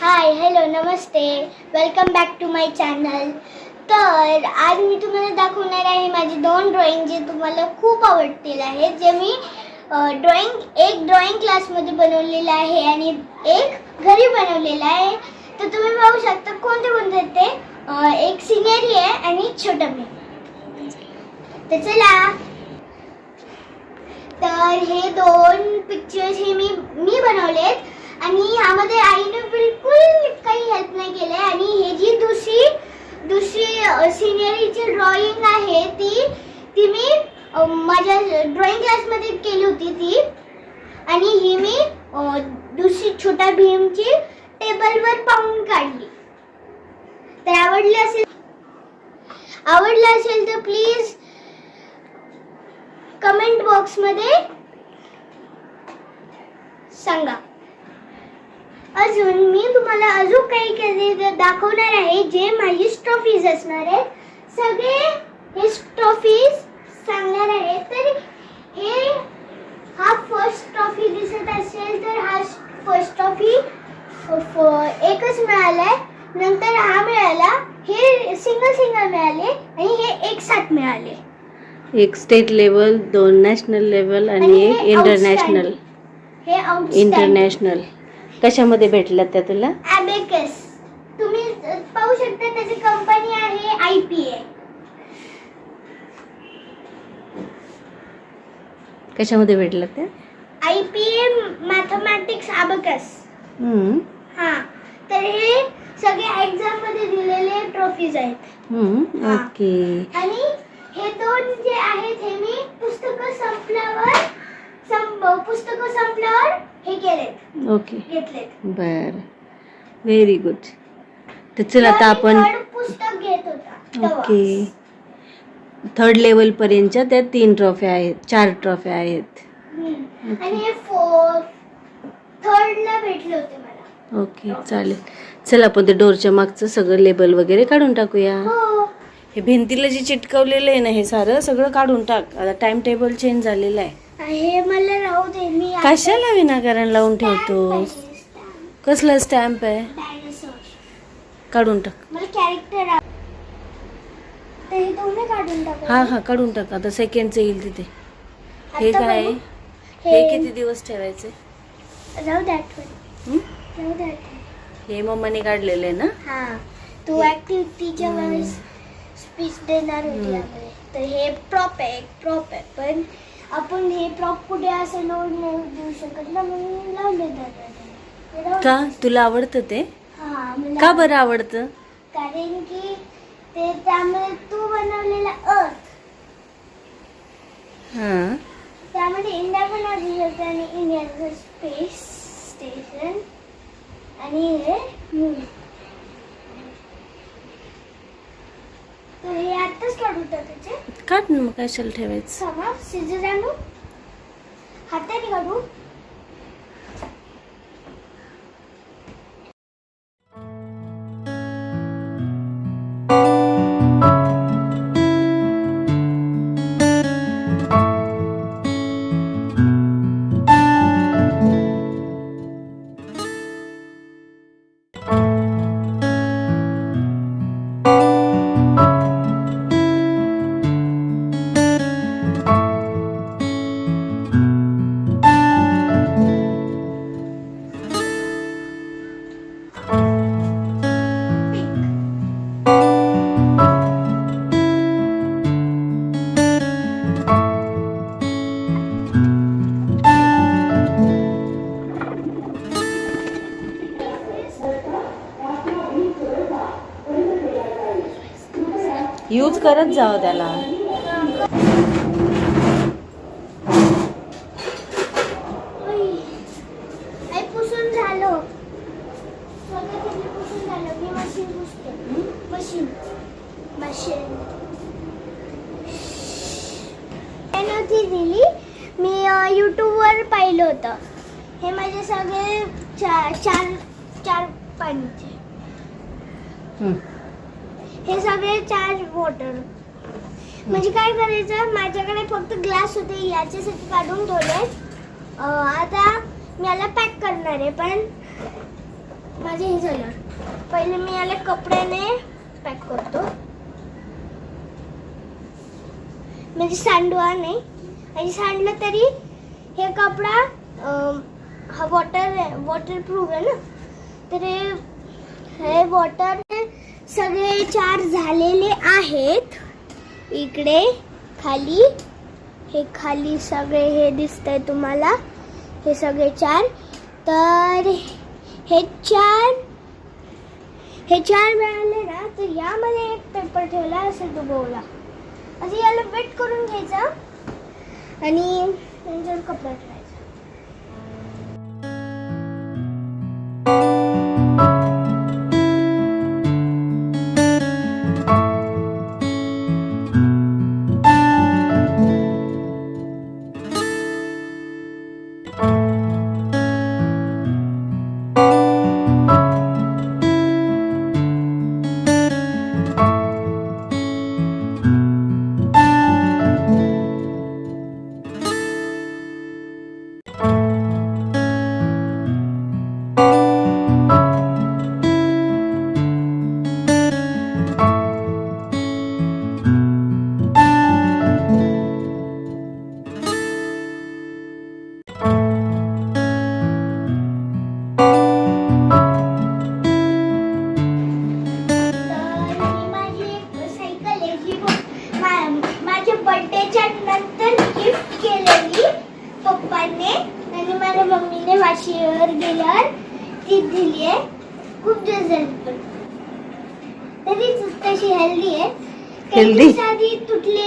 High hello Namaste. Welcome back to my channel तर आज मी तुम्हाला दाखवणार आहे माझी दोन ड्रॉइंग जे तुम्हाला खूप आवडतील आहेत जे मी ड्रॉइंग एक ड्रॉइंग क्लासमध्ये बनवलेलं आहे आणि एक घरी बनवलेलं आहे. तर तुम्ही पाहू शकता कोणते कोणते ते. एक सिनेरी आहे आणि छोटं मी. तर चला. तर हे दोन पिक्चर्स हे मी मी बनवलेत. आणि ह्यामध्ये आईने बिलकुल काही हेल्प नाही केलंय. आणि हे जी दुसरी दुसरी सिनेरीची ड्रॉइंग आहे ती ती मी माझ्या ड्रॉइंग क्लासमध्ये केली होती ती. आणि ही मी दुसरी छोटा भीमची टेबलवर पाहून काढली. तर आवडली असेल आवडलं असेल तर प्लीज कमेंट बॉक्समध्ये सांगा. अजून मी तुम्हाला अजून काही काही दाखवणार आहे जे माझी ट्रॉफीज असणार आहेत सगळे हे ट्रॉफीज सांगणार आहे. तर हे हा फर्स्ट ट्रॉफी दिसत असेल तर हा फर्स्ट ट्रॉफी एकच मिळालाय. नंतर हा मिळाला हे सिंगल सिंगल मिळाले आणि हे एक साथ मिळाले. एक स्टेट लेवल दोन नॅशनल लेवल आणि एक इंटरनॅशनल हे. इंटरनॅशनल कशामध्ये भेटल्यात त्या तुला? अबेकस तुम्ही पाहू शकता त्याची कंपनी आहे आय पी ए कशामध्ये भेटल्यात त्या? I P A mathematics abacus hmm, हा. तर हे सगळे एक्झाममध्ये दिलेले ट्रॉफीज आहेत. हम्म, हा. ओके आणि हे दोन जे आहेत हे मी पुस्तकं संपल्यावर पुस्तकं संपल्यावर हे केलेत. ओके. घेतलेत. बर. व्हेरी गुड तर चल आता आपण पुस्तक घेत होता. ओके. थर्ड लेवल पर्यंतच्या त्या तीन ट्रॉफ्या आहेत चार ट्रॉफ्या आहेत. आणि हे थर्डला भेटले होते मला. ओके चालेल. चल आपण ते डोरच्या मागचं सगळं लेबल वगैरे काढून टाकूया. हो. हे भिंतीला जे चिटकवलेलं आहे ना हे सारं सगळं काढून टाक. आता टाइम टेबल चेंज झालेला आहे. हे मला राहू दे मी कशाला विनाकारण लावून ठेवतोस? कसला स्टॅम्प आहे? काढून टाक. मला कॅरेक्टर हे काढून टाका. हा हा काढून टाक. आता सेकंडचं येईल तिथे. हे काय. हे किती दिवस ठेवायचे? राहू दे आठवण. हं? राहू दे आठवण. हे मम्माने काढलेलं आहे ना? हा. तू ऍक्टिव्हिटीच्या वेळेस स्पीच देणार होती तर हे प्रॉप आहे प्रॉप आहे. पण आपण हे प्रॉप कुठे असं लोड नाही देऊ शकत ना म्हणून देतात का? तुला आवडतं ते? हा मला का बरं आवडतं? कारण की ते त्यामध्ये तू बनवलेला अर्थ हा. त्यामध्ये इंडिया पण असू शकते आणि इंडियाचं स्पेस स्टेशन आणि हे मून हे आत्ताच काढू त्याचे काढ ना मग कशाला ठेवायचं? सिजर आणू हाताने काढू. करत मशीन त्याला दिली मी यूट्यूबवर पाहिलं होतं हे माझे सगळे चार चार पाणीचे हं. हे सगळे चार वॉटर म्हणजे काय करायचं? माझ्याकडे फक्त ग्लास होते याच्यासाठी काढून ठेवले. आता मी याला पॅक करणार आहे पण माझे हे झालं. पहिले मी याला कपड्याने पॅक करतो. म्हणजे सांडवा नाही आणि सांडलं तरी हे कपडा हा वॉटर वॉटर प्रूफ आहे ना? तर हे वॉटर सगळे चार झालेले आहेत. इकडे खाली. हे खाली सगळे हे दिसतंय तुम्हाला. हे सगळे चार. तर हे चार हे चार मिळाले ना तर यामध्ये एक पेपर ठेवला असेल तो असं याला वेट करून घ्यायचा. आणि त्यांच्यावर कपडा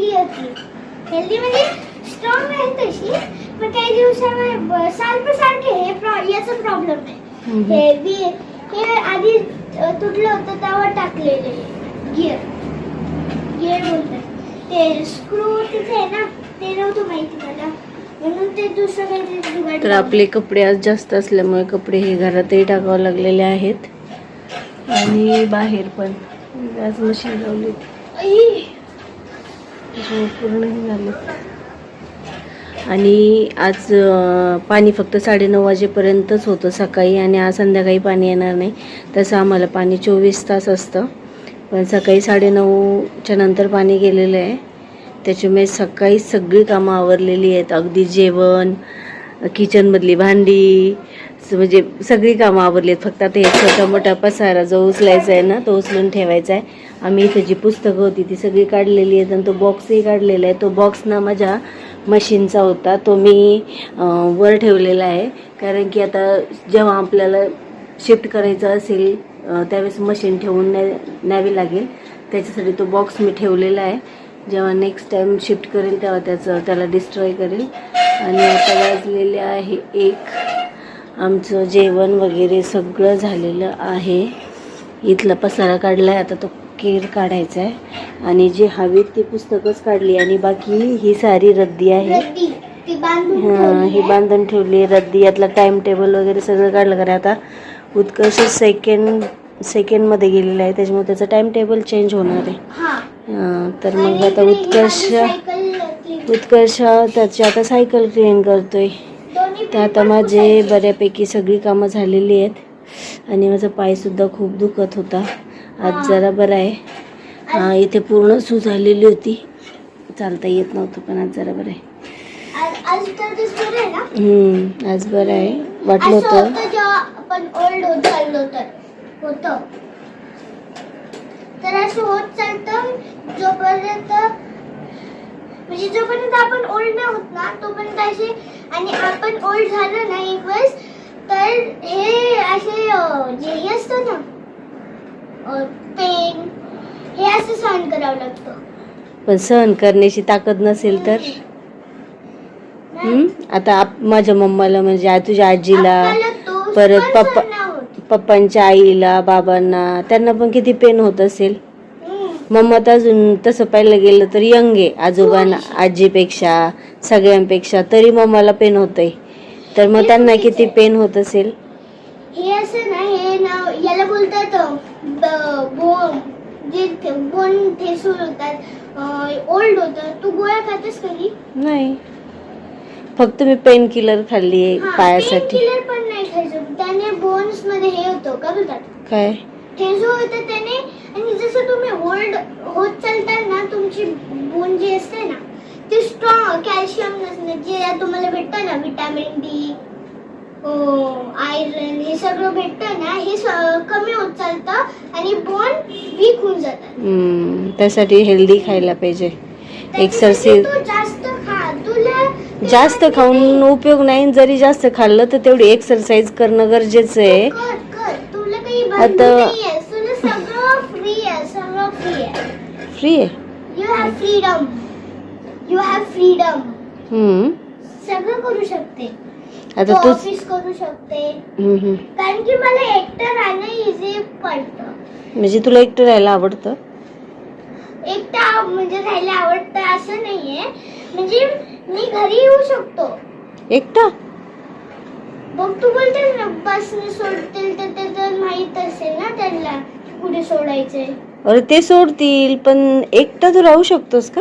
तुटलेली होती. हेल्दी म्हणजे स्ट्रॉंग आहे तशी पण काही दिवसामध्ये सारखं सारखे हे प्रॉ- याचा प्रॉब्लेम आहे. हे बी हे आधी तुटलं होतं तेव्हा टाकलेले गिअर गिअर बोलतात. ते स्क्रू तिथे आहे ना ते नव्हतं माहिती मला. म्हणून ते दुसरं काहीतरी जुगाड तर आपले कपडे आज जास्त असल्यामुळे कपडे हे घरातही टाकावं लागलेले आहेत. आणि बाहेर पण. आज मशीन लावली पूर्ण हे आणि आज पाणी फक्त साडेनऊ वाजेपर्यंतच होतं सकाळी आणि आज संध्याकाळी पाणी येणार नाही. तसं आम्हाला पाणी चोवीस तास असतं. पण सकाळी साडेनऊच्या नंतर पाणी गेलेलं आहे. त्याच्यामुळे सकाळी सगळी कामं आवरलेली आहेत. अगदी जेवण किचनमधली भांडी म्हणजे सगळी कामं आवरली आहेत. फक्त आता हे छोटा मोठा पसारा जो उचलायचा आहे ना तो उचलून ठेवायचा आहे. आम्ही इथं जी पुस्तकं होती ती सगळी काढलेली आहेत आणि तो बॉक्सही काढलेला आहे. तो बॉक्स ना माझ्या मशीनचा होता. तो मी वर ठेवलेला आहे. कारण की आता जेव्हा आपल्याला शिफ्ट करायचं असेल त्यावेळेस मशीन ठेवून न्या न्यावी लागेल. त्याच्यासाठी तो बॉक्स मी ठेवलेला आहे. जेव्हा नेक्स्ट टाईम शिफ्ट करेल तेव्हा त्याचं त्याला डिस्ट्रॉय करेल. आणि आता वाजलेले आहे एक. आमचं जेवण वगैरे सगळं झालेलं आहे. इथला पसारा काढला आहे आता तो केर काढायचा आहे आणि जे हवीत ती पुस्तकच काढली आणि बाकी ही सारी रद्दी आहे. हां ही. बांधून ठेवली रद्दी यातला टाइम टेबल वगैरे सगळं काढलं कारण आता? उत्कर्ष सेकंड सेकंडमध्ये गेलेला आहे. त्याच्यामुळे त्याचं टाइम टेबल चेंज होणार आहे. हा. तर मग आता उत्कर्ष. उत्कर्ष त्याची आता सायकल क्लीन करतोय. तर आता माझे. बऱ्यापैकी सगळी कामं झालेली आहेत. आणि माझा पायसुद्धा खूप दुखत होता. आज. जरा बरा आहे. हा, इथे पूर्ण सू झालेली होती. चालता येत नव्हतं पण आज जरा बरं आहे. आज बरं आहे वाटलं होतं. होतं जेव्हा आपण ओल्ड होत चाललो तर होतं. तर असं होत चालतं जोपर्यंत म्हणजे जोपर्यंत आपण ओल्ड नाही होत ना तोपर्यंत असे आणि आपण ओल्ड झालो ना एक वेळेस तर हे असे जे असतं ना पेन हे असं सहन करावं लागतं. पण सहन करण्याची ताकद नसेल तर? आता आप- माझ्या मम्माला म्हणजे आ- तुझ्या आजीला आपल्याला तो परत पप्पा- होत. पप्पांच्या आईला बाबांना त्यांना पण किती पेन होत असेल? हम्म. मम्मा तर अजून तसं पाहिलं गेलं तर यंग आहे. आजोबांना आजीपेक्षा सगळ्यांपेक्षा तरी मम्माला पेन होतंय. तर मग त्यांना किती पेन होत असेल? हे असं ना हे नाव याला बोलतात ब- बोन जे बोन ठेसून होतात ओल्ड होतं. तू गोळ्या खातेस कधी नाही. फक्त मी पेन किलर खाल्ली आहे पायासाठी. painkiller पण नाही खायचं. त्याने बोन्समध्ये हे होतं का बोलतात? काय? ठेजू होतं त्याने आणि जसं तुम्ही ओल्ड होत चालताल ना तुमची बोन जी असते ना ती स्ट्रॉंग कॅल्शियम नसणे जे तुम्हाला भेटतं ना विटॅमिन डी आयरन हे सगळं भेटतं ना हे कमी होत चालतं आणि बोन वीक होऊन जातात हम्म, त्यासाठी हेल्दी खायला पाहिजे. एक्सरसाइज जास्त खा तुला ते जास्त माहिती खाऊन उपयोग नाही जरी जास्त खाल्लं तर तेवढी एक्सरसाइज करणं गरजेचं आहे. तुला काही आता- सगळं फ्री आहे सगळं फ्री आहे. फ्री आहे? You have freedom you have freedom hmm. सगळं करू शकते. आता तू ऑफिस करू शकते. कारण की मला एकटं राहणं इझी पडतं. म्हणजे तुला एकटं राहायला आवडतं? एकटा म्हणजे राहायला आवडतं असं नाहीये. म्हणजे मी घरी येऊ शकतो. एकटा? बघ तू बोलतेस ना बसने सोडतील तर ते तर माहीत असेल ना त्यांना कुठे सोडायचंय. अरे ते सोडतील पण एकटा तू राहू शकतोस का?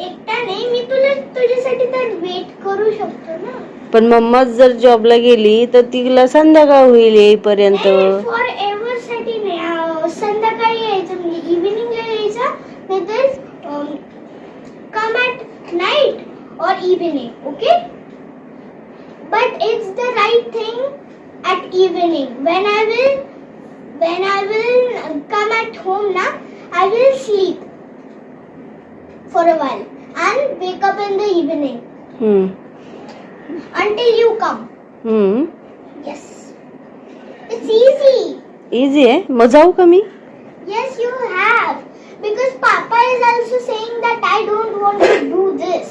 एकटा नाही मी तुला तुझ्यासाठी तर वेट करू शकतो ना. पण मम्मा जर जॉबला गेली तर तिला संध्याकाळ होईल येईपर्यंत. फॉर एव्हरसाठी नाही अं, संध्याकाळी यायचं म्हणजे इव्हिनिंगला यायचं नाहीतर कम ॲट नाईट और evening okay but it's the right thing at evening when I will when I will come at home ना I will sleep for a while and wake up in the evening. हम्म, until you come हम्म. yes it's easy easy आहे मग जाऊ का मी Yes, you have. Because Papa is also saying that I don't want to do this.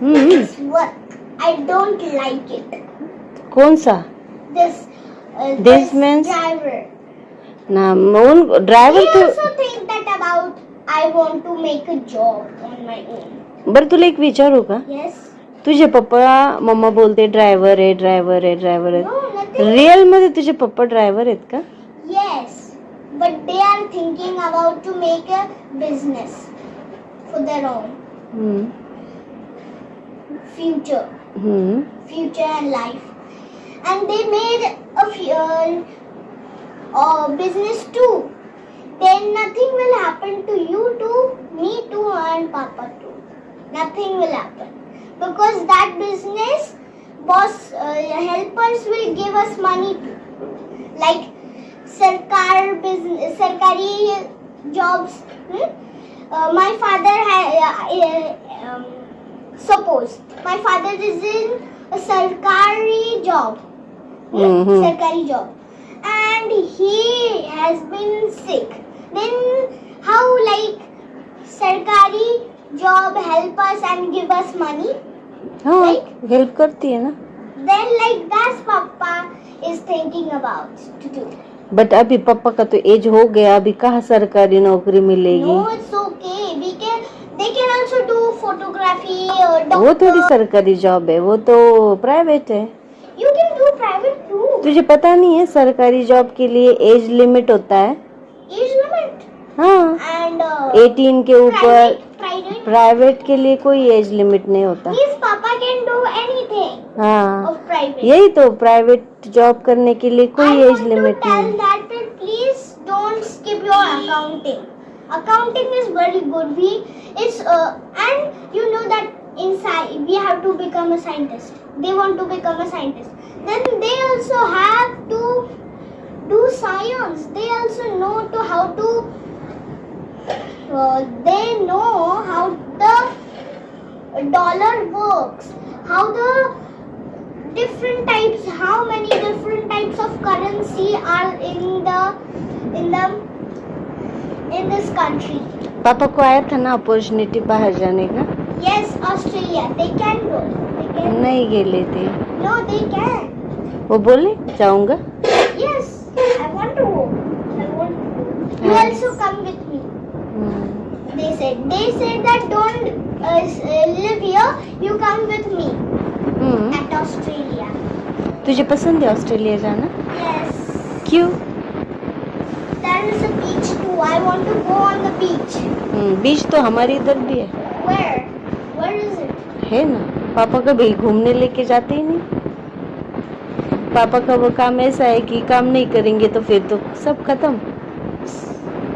हम्म. This work. I don't like it. कोण सा This. Uh, This means- driver. ना मग I ड्रायव्हर तू also think that about I want to make a job on my own. बरं तुला एक विचारू का Yes. तुझे पप्पा मम्मा बोलते ड्रायव्हर आहे ड्रायव्हर आहे ड्रायव्हर आहे. रिअलमध्ये तुझे पप्पा ड्रायव्हर आहेत का? Yes but they are thinking about to make a business for their own future future and life and they made a fuel business too then nothing will happen to you to me too and papa too nothing will happen because that business boss uh, helpers will give us money. Like sarkar business, sarkari jobs. Hmm? Uh, my father. Uh, uh, um, suppose my father is in a sarkari job hmm? Mhm. sarkari job and he has been sick then how like sarkari job help us and give us money हा Like? Help करते ना then like that's papa is thinking about to do but अभी पापा का तो age हो गया अभी कहाँ सरकारी नौकरी मिलेगी it's okay we can they can also do photography or वो थोड़ी सरकारी जॉब है वो तो प्राइवेट है you can do private too तुझे पता नहीं है सरकारी जॉब के लिए एज लिमिट होता है age limit हाँ and uh, 18 के ऊपर private private प्राइवेट के लिए कोई एज लिमिट नहीं होता His papa can do anything हाँ of private. यही तो प्राइवेट जॉब करने के लिए I कोई age want to limit tell नहीं that that please don't skip your accounting. Accounting is very good. We it's uh, and you know that inside we have to become a scientist. They want to become a scientist. Then they also have to do science. They also know to how to. Uh, they know how the dollar works. How the different types how many different types of currency are in the in the in this country पापा को आया था ना opportunity बाहर जाने का yes australia they can go they can नहीं गेले थे no they can वो बोले जाऊंगा yes i want to go i want to go you Yes. also they said they said that don't uh, uh, live here you come with me हम्म. at australia तुझे पसंद है Australia जाना yes क्यों there is a beach too i want to go on the beach हम्म, beach तो हमारे इधर भी है where where is it है ना पापा कभी घूमने लेके जाते ही नहीं पापा का वो काम ऐसा है कि काम नहीं करेंगे तो फिर तो सब खत्म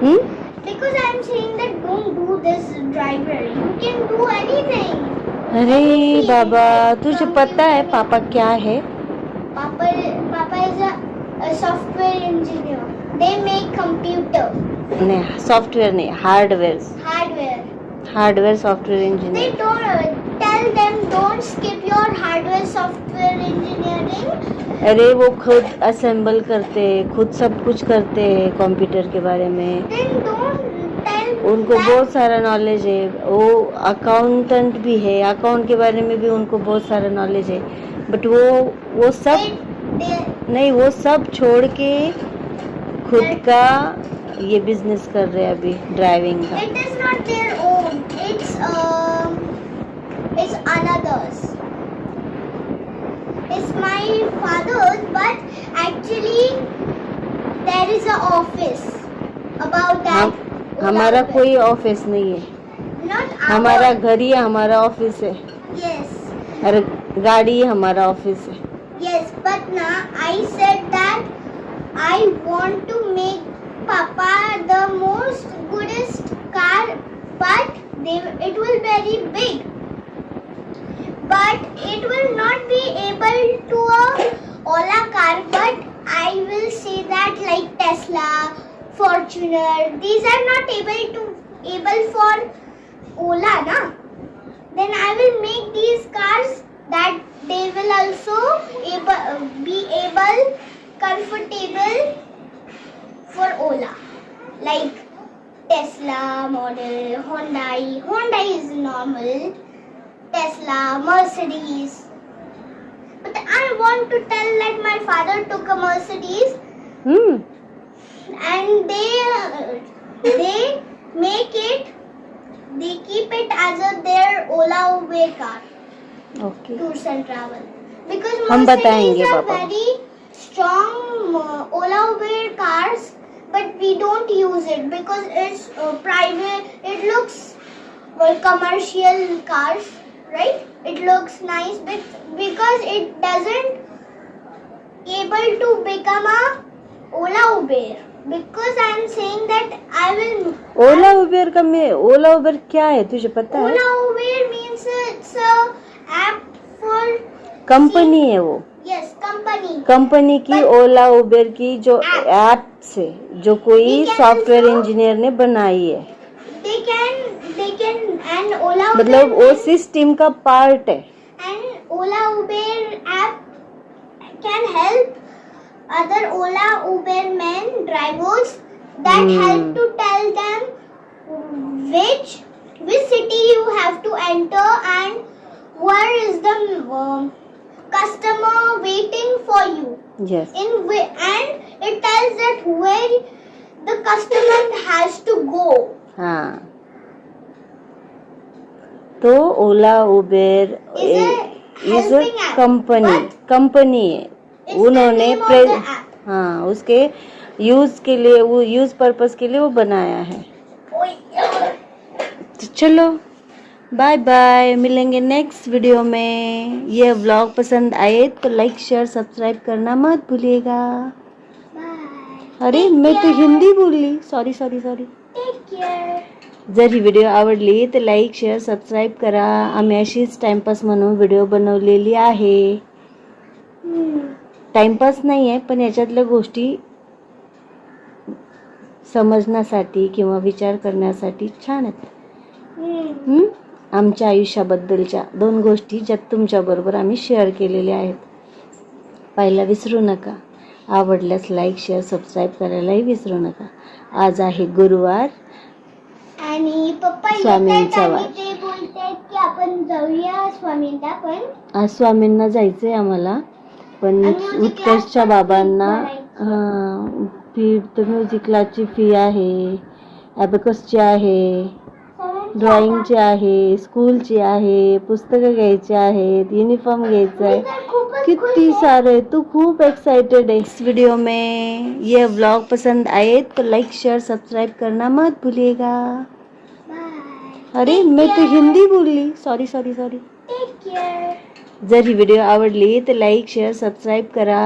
हम्म Because I'm saying that don't do this driver. You can do anything. अरे बाबा तुझे पता है पापा क्या है Papa, Papa is a, a software engineer. They make computer, नहीं सॉफ्टवेयर नहीं hardware hardware. Hardware software They engineer don't uh, tell them don't skip your hardware software engineering. अरे वो खुद असेंबल करते हैं खुद सब कुछ करते हैं कंप्यूटर के बारे में Then don't tell उनको बहुत सारा नॉलेज है। वो अकाउंटेंट भी है। अकाउंट के बारे में भी उनको बहुत सारा नॉलेज है। बट वो वो सब नहीं वो सब छोड़ के खुद का ये बिज़नेस कर रहे हैं अभी ड्राइविंग का। ऑफ़िस अबाउट हमारा कोई ऑफ़िस नहीं है हमारा घर ही हमारा ऑफ़िस है और गाड़ी ही हमारा ऑफ़िस है yes but now I said that I want to make Papa the most goodest car but they it will very big but it will not be able to a Ola car but I will say that like Tesla Fortuner. These are not able to able for Ola, na? Then I will make these cars that they will also able, be able comfortable for Ola. Like Tesla model, Honda. Honda is normal. Tesla, Mercedes. But I want to tell that my father took a Mercedes. Hmm and they uh, they make it they keep it as a their Ola Uber car okay tours and travel because Hum Mercedes बताएंगे are पापा को। very strong uh, Ola Uber cars but we don't use it because it's uh, private it looks well commercial cars right it looks nice but because it doesn't able to become a Ola Uber Because I am saying that I will Ola Uber का में ओला Uber क्या है तुझे पता है Ola Uber means it's a app for company है वो yes company company की ओला उबेर की जो ऐप से जो कोई सॉफ्टवेयर इंजीनियर ने बनाई है they can they can and Ola Uber मतलब वो सिस्टम का पार्ट है and Ola Uber app can help other Ola Uber men drivers that Hmm. help to tell them which which city you have to enter and where is the um, customer waiting for you yes in whi- and it tells that where the customer has to go हाँ तो Ola Uber Is a is helping app, company but company है it's उन्होंने. हाँ उसके use के लिए वो use purpose के लिए वो बनाया है। तो चलो बाय बाय मिलेंगे नेक्स्ट वीडियो में। ये व्लॉग पसंद आए तो लाइक शेयर सब्सक्राइब करना मत भूलिएगा। अरे मैं तो हिंदी बोलली सॉरी सॉरी सॉरी जर ही व्हिडिओ आवडली तर लाईक शेअर सबस्क्राईब करा। आम्ही अशीच टाइमपास म्हणून व्हिडिओ बनवलेली आहे टाइमपास नाही आहे पण याच्यातल्या गोष्टी समजण्यासाठी किंवा विचार करण्यासाठी छान आहेत? आमच्या आयुष्याबद्दलच्या दोन गोष्टी ज्या तुमच्याबरोबर आम्ही शेअर केलेल्या आहेत. पाहायला विसरू नका. आवडल्यास लाईक शेअर सबस्क्राईब करायलाही विसरू नका. आज आहे गुरुवार. आणि स्वामींचा वार. आपण जाऊया स्वामींना पण आज स्वामींना जायचंय आम्हाला. पण उत्कर्षच्या बाबांना फ़ी तर म्युझिक क्लासची फ़ी आहे ॲबेकसची आहे ड्रॉइंगची आहे स्कूलची आहे पुस्तकं घ्यायची आहेत युनिफॉर्म घ्यायचा आहे. सारे तू खूप एक्साइटेड है इस वीडियो में ये व्लॉग पसंद आए तो लाइक शेयर सब्सक्राइब करना मत भूलिएगा। अरे मैं तो हिंदी बोलली सॉरी सॉरी सॉरी care. जर ही व्हिडिओ आवडली तर लाईक शेअर सबस्क्राईब करा.